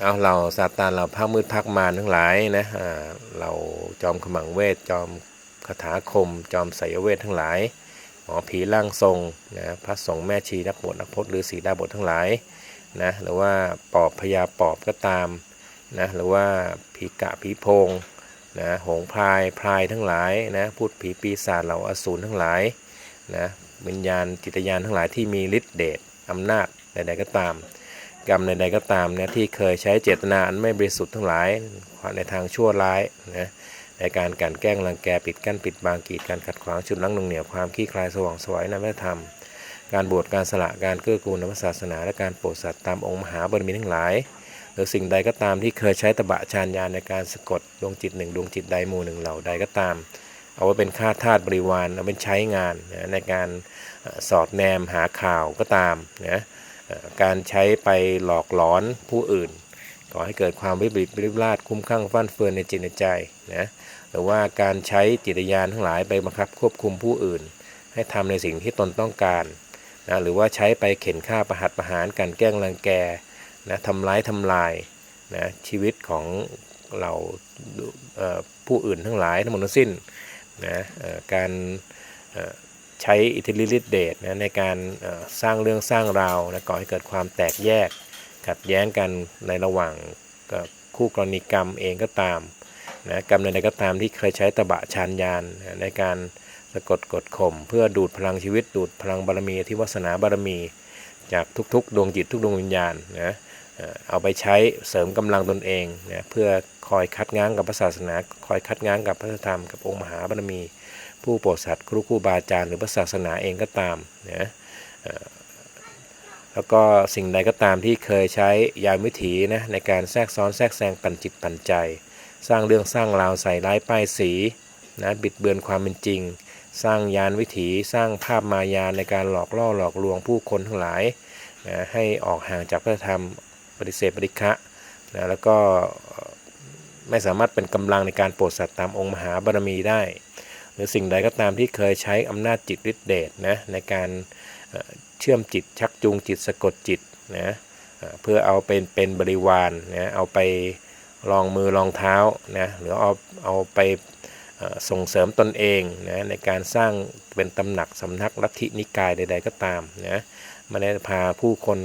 เอาเราซาตานเราภาคมืดภาคมารทั้งหลายนะเราจอมขมังเวทจอมคาถาคม จอมไสยเวททั้งหลายหมอผีร่างทรงนะพระสงฆ์แม่ชีนักบวชนักพจน์หรือสีดาบททั้งหลายนะหรือว่าปอบพญาปอบก็ตามนะหรือว่าผีกะผีพงนะหงพรายพรายทั้งหลายนะพูดผีปีศาจเหล่าอสูรทั้งหลายนะวิญญาณจิตญาณทั้งหลายที่มีฤทธิ์เดชอำนาจใดๆก็ตาม กรรมใดๆก็ตามนะที่เคยใช้เจตนาอันไม่บริสุทธิ์ทั้งหลายในทางชั่วร้ายนะในการกันแกล้งรังแกปิดกั้นปิดบางกีดการขัดขวางชุดลังหนงเหนียวความขี้คลายสว่างสวยในพระธรรม การบวชการสละการเกื้อกูลในพระศาสนา และการโปรดสัตว์ตามองค์มหาบารมีทั้งหลาย หรือสิ่งใดก็ตามที่เคยใช้ตบะฌานญาในการสะกดดวงจิตหนึ่งดวงจิตใดหมู่หนึ่งเหล่าใดก็ตาม เอาไว้เป็นค่าทาสบริวารเอาเป็นใช้งานนะในการสอดแนมหาข่าวก็ตามนะเอ่อ การใช้ไปหลอกหลอนผู้อื่นก่อให้เกิดความวิปริตวิปลาสคุ้มข้างฟั่นเฟือนในจิตในใจนะหรือว่าการใช้จิตญาณทั้งหลายไปบังคับควบคุมผู้อื่น ให้ทำในสิ่งที่ตนต้องการนะหรือว่าใช้ไปเข็นฆ่าประหัตประหารการแกล้งรังแกนะทำร้ายทำลายนะชีวิตของเราเผู้อื่นทั้งหลายทั้งหมดทั้งสิ้นนะการ ใช้อิทธิฤทธิเดชนะในการสร้างเรื่องสร้างราวนะก่อให้เกิดความแตกแยก ขัดแย้งกันในระหว่างคู่กรณีกรรมเองก็ตามนะกรรมใดก็ตามที่เคยใช้ตบะชานยานนะในการสะกดกดข่มเพื่อดูดพลังชีวิต ดูดพลังบารมีที่วาสนาบารมี จากทุกๆ ดวงจิตทุกดวงวิญญาณนะเอาไปใช้เสริมกำลังตนเองนะเพื่อคอยคัดง้างกับพระศาสนา คอยคัดง้างกับพระธรรมกับองค์มหาบารมี ผู้โปรดสัตว์ครูครูบาอาจารย์หรือพระศาสนาเองก็ตามนะเอ่อแล้วก็สิ่งใดก็ตามที่เคยใช้ยามวิถีนะในการแทรกซ้อนแทรกแซงปั่นจิตปั่นใจ สร้างเรื่องสร้างราวใส่ร้ายป้ายสีนะบิดเบือนความเป็นจริง สร้างยานวิถีสร้างภาพมายาในการหลอกล่อหลอกลวงผู้คนทั้งหลายนะให้ออกห่างจากพระธรรมปฏิเสธปฏิฆะนะแล้วก็ไม่สามารถเป็นกำลังในการโปรดสัตว์ตามองค์มหาบารมีได้ หรือสิ่งใดก็ตามที่เคยใช้อำนาจจิตฤทธิเดชนะในการเชื่อมจิตชักจูงจิตสะกดจิตนะเพื่อเอาเป็นเป็นบริวารนะเอาไปลองมือลองเท้านะหรือเอาเอาไปส่งเสริมตนเองนะในการสร้างเป็นตำหนักสำนักลัทธินิกายใด ๆ ก็ตามนะมาได้พาผู้คน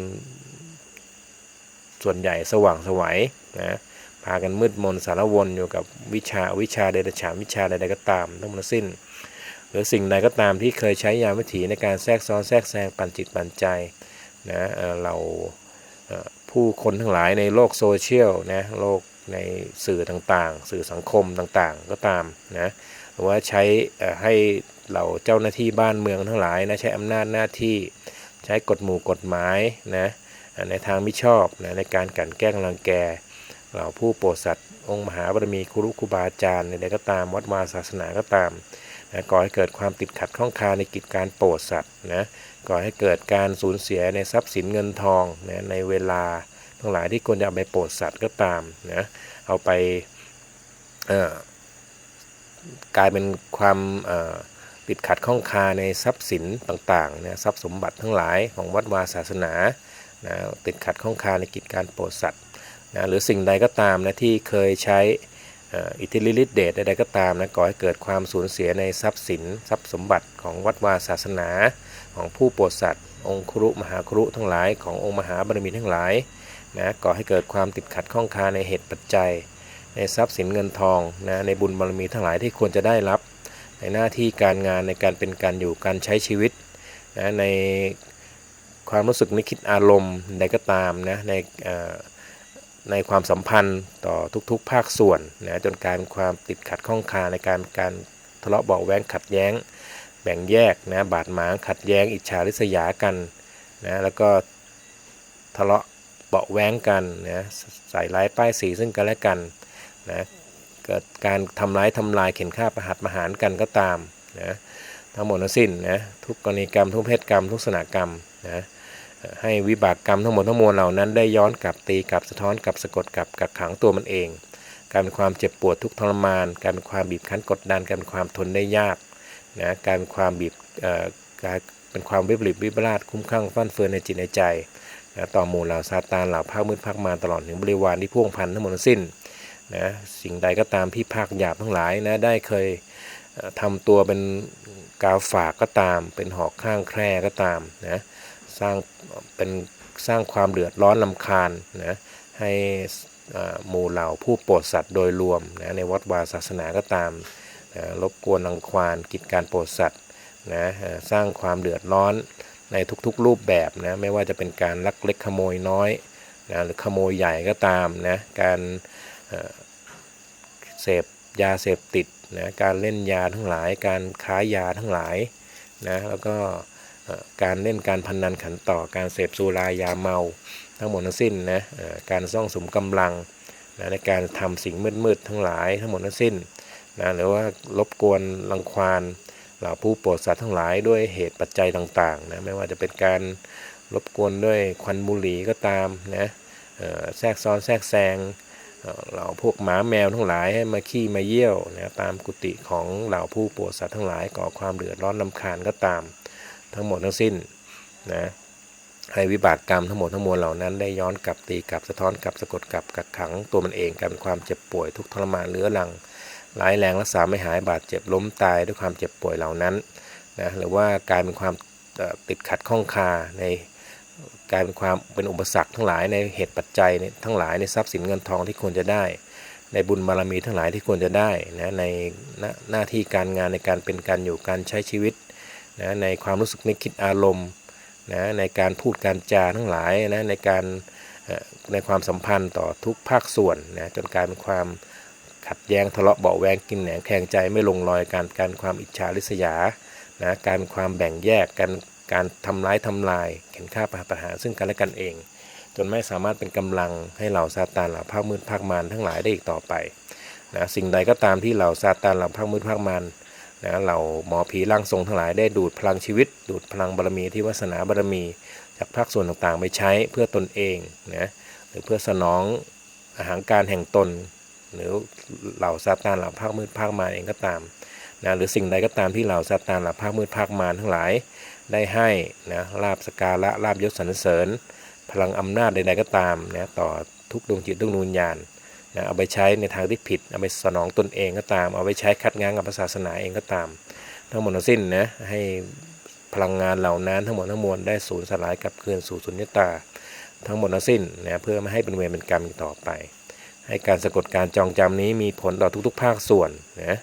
ส่วนใหญ่สว่างสวัยนะ พากันมืดมนสารวนอยู่กับวิชาวิชาเดรัจฉานวิชาใดๆก็ตาม ทั้งหมดสิ้น หรือสิ่งใดก็ตามที่เคยใช้ยามวิถีในการแทรกซ้อนแทรกแซงปั่นจิตปั่นใจนะเเราเผู้คนทั้งหลายในโลกโซเชียลนะโลกในสื่อต่างๆ สื่อสังคมต่างๆก็ตามนะหรือว่าใช้ให้เหล่าเจ้าหน้าที่บ้านเมืองทั้งหลายนะใช้อำนาจหน้าที่ใช้กฎหมู่กฎหมายนะในทางมิชอบนะในการกลั่นแกล้งรังแก เหล่าผู้โปรดสัตว์ องค์มหาบารมีครูครูบาอาจารย์ใดๆก็ตามวัดวาศาสนาก็ตามนะก่อให้เกิดความติดขัดข้องคาในกิจการโปรดสัตว์นะก่อให้เกิดการสูญเสียในทรัพย์สินเงินทองนะในเวลาทั้งหลายที่ควรจะเอาไปโปรดสัตว์ก็ตามนะเอาไปกลายเป็นความติดขัดข้องคาในทรัพย์สินต่างๆนะทรัพย์สมบัติทั้งหลายของวัดวาศาสนานะติดขัดข้องคาในกิจการโปรดสัตว์ นะหรือสิ่งใดก็ตามนะที่เคยใช้อิทธิฤทธิเดชใดๆก็ตามนะก่อให้เกิดความสูญเสียในทรัพย์สิน ทรัพย์สมบัติของวัดวาศาสนา ของผู้โปรดสัตว์ องครุมหาครุทั้งหลายขององค์มหาบารมีทั้งหลายนะก่อให้เกิดความติดขัดข้องคาในเหตุปัจจัย ในทรัพย์สินเงินทองนะในบุญบารมีทั้งหลายที่ควรจะได้รับ ในหน้าที่การงานในการเป็นการอยู่การใช้ชีวิตนะในความรู้สึกนึกคิดอารมณ์ใดก็ตามนะในอ่ ในความสัมพันธ์ต่อทุกๆ ภาคส่วนนะจนกลารความติดขัดข้องคาในการการทะเลาะเบาแว้งขัดแย้ง แบ่งแยกนะบาดหมางขัดแย้ง อิจฉาริษยากันนะแล้วก็ทะเลาะเบาแว้งกันนะใส่ร้ายป้ายสีซึ่งกันและกันนะเกิดการทำร้ายทำลายเข็นฆ่าประหัตประหารกันก็ตามนะทั้งหมดทั้งสิ้นนะทุกกรณีกรรมทุกเพศกรรมทุกสนากรรมนะ ให้วิบากกรรมทั้งหมดทั้งมวลเหล่านั้นได้ย้อนกลับตีกลับสะท้อนกลับสะกดกลับกักขังตัวมันเองการเป็นความเจ็บปวดทุกทรมานการเป็นความบีบคั้นกดดันการเป็นความทนได้ยากนะการเป็นความบีบเอ่อการเป็นความวิปริตวิปลาสคุ้มข้างฟั่นเฟือนในจิตในใจนะต่อหมู่เหล่าซาตานเหล่าภาคมืดภาคมารตลอดถึงบริวารที่พ่วงพันทั้งหมดทั้งสิ้นนะสิ่งใดก็ตามที่ภาคหยาบทั้งหลายนะได้เคยเอ่อทำตัวเป็นกาวฝากก็ตาม เป็นหอกข้างแคร่ก็ตามนะ สร้างเป็นสร้างความเดือดร้อนลำคาญนะให้หมู่เหล่าผู้โปรดสัตว์โดยรวมนะในวัดวาศาสนาก็ตามนะรบกวนรังควานกิจการโปรดสัตว์นะสร้างความเดือดร้อนในทุกๆรูปแบบนะไม่ว่าจะเป็นการลักเล็กขโมยน้อยนะหรือขโมยใหญ่ก็ตามนะการเสพยาเสพติดนะการเล่นยาทั้งหลาย การค้ายาทั้งหลายนะแล้วก็ การเล่นการพนนันขันต่อการเสพสุรายาเมา ทั้งหมดทั้งสิ้นนะการซ่องสมกำลังนะในการทำสิ่งมืดๆทั้งหลายทั้งหมดทั้งสิ้นนะหรือว่ารบกวนรังควานเหล่าผู้โปรดสัตว์ทั้งหลายด้วยเหตุปัจจัยต่างๆนะไม่ว่าจะเป็นการรบกวนด้วยควันบุหรี่ก็ตามนะแทรกซ้อนแทรกแซงเอ่อเหล่าพวกหมาแมวทั้งหลายให้มาขี้มาเยี่ยวนะตามกุฏิของเหล่าผู้โปรดสัตว์ทั้งหลายก่อความเดือดร้อนลำคาญก็ตาม ทั้งหมดทั้งสิ้นนะให้วิบากกรรมทั้งหมดทั้งมวลเหล่านั้นได้ย้อนกลับตีกลับสะท้อนกลับสะกดกลับกักขังตัวมันเองกลายเป็นความเจ็บป่วยทุกทรมานเรื้อรังร้ายแรงรักษาไม่หายบาดเจ็บล้มตายด้วยความเจ็บป่วยเหล่านั้นนะหรือว่ากลายเป็นความติดขัดข้องคาในกลายเป็นความเป็นอุปสรรคทั้งหลายในเหตุปัจจัยเนี่ยทั้งหลายในทรัพย์สินเงินทองที่ควรจะได้ ในบุญบารมีทั้งหลายที่ควรจะได้นะในหน้าที่การงานในการเป็นการอยู่การใช้ชีวิต นะในความรู้สึกนึกคิดอารมณ์นะในการพูดการจาทั้งหลายนะในการในความสัมพันธ์ต่อทุกภาคส่วนนะจนกลายเป็นความขัดแย้งทะเลาะเบาแวงกินแหนงแข่งใจไม่ลงรอยการการความอิจฉาริษยานะการความแบ่งแยกการการทำร้ายทำลายเข็นฆ่าประหารซึ่งกันและกันเอง จนไม่สามารถเป็นกำลังให้เหล่าซาตานเหล่าภาคมืดภาคมารทั้งหลายได้อีกต่อไปนะสิ่งใดก็ตามที่เหล่าซาตานเหล่าภาคมืดภาคมาร นะเหล่าหมอผีร่างทรงทั้งหลายได้ดูดพลังชีวิต ดูดพลังบารมีที่วาสนาบารมี จากภาคส่วนต่างๆ ไปใช้เพื่อตนเองนะหรือเพื่อสนองอาหารการแห่งตน หรือเหล่าซาตานเหล่าภาคมืดภาคมารเองก็ตามนะหรือสิ่งใดก็ตามที่เหล่าซาตานเหล่าภาคมืดภาคมารทั้งหลาย ได้ให้นะลาบสการะลาบยศสรรเสริญ พลังอำนาจใดๆก็ตามนะต่อทุกดวงจิตดวงวิญญาณ นะเอาไปใช้ในทางที่ผิด เอาไปสนองตนเองก็ตาม เอาไปใช้คัดง้างกับศาสนาเองก็ตาม ทั้งหมดทั้งสิ้นนะให้พลังงานเหล่านั้นทั้งหมดทั้งมวลได้สูญสลายกลับคืนสู่สุญญตา ทั้งหมดทั้งสิ้นนะเพื่อไม่ให้เป็นเวรเป็นกรรมต่อไป ให้การสะกดการจองจำนี้มีผลต่อทุกๆ ภาคส่วนนะ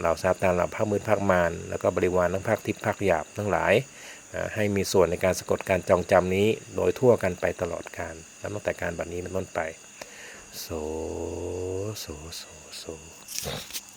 เหล่าซาตานเหล่าภาคมืดภาคมารแล้วก็บริวารทั้งภาคทิพย์ภาคหยาบทั้งหลายนะให้มีส่วนในการสะกดการจองจำนี้โดยทั่วกันไปตลอดการนับตั้งแต่การบัดนี้เป็นต้นไป โสโสโสโส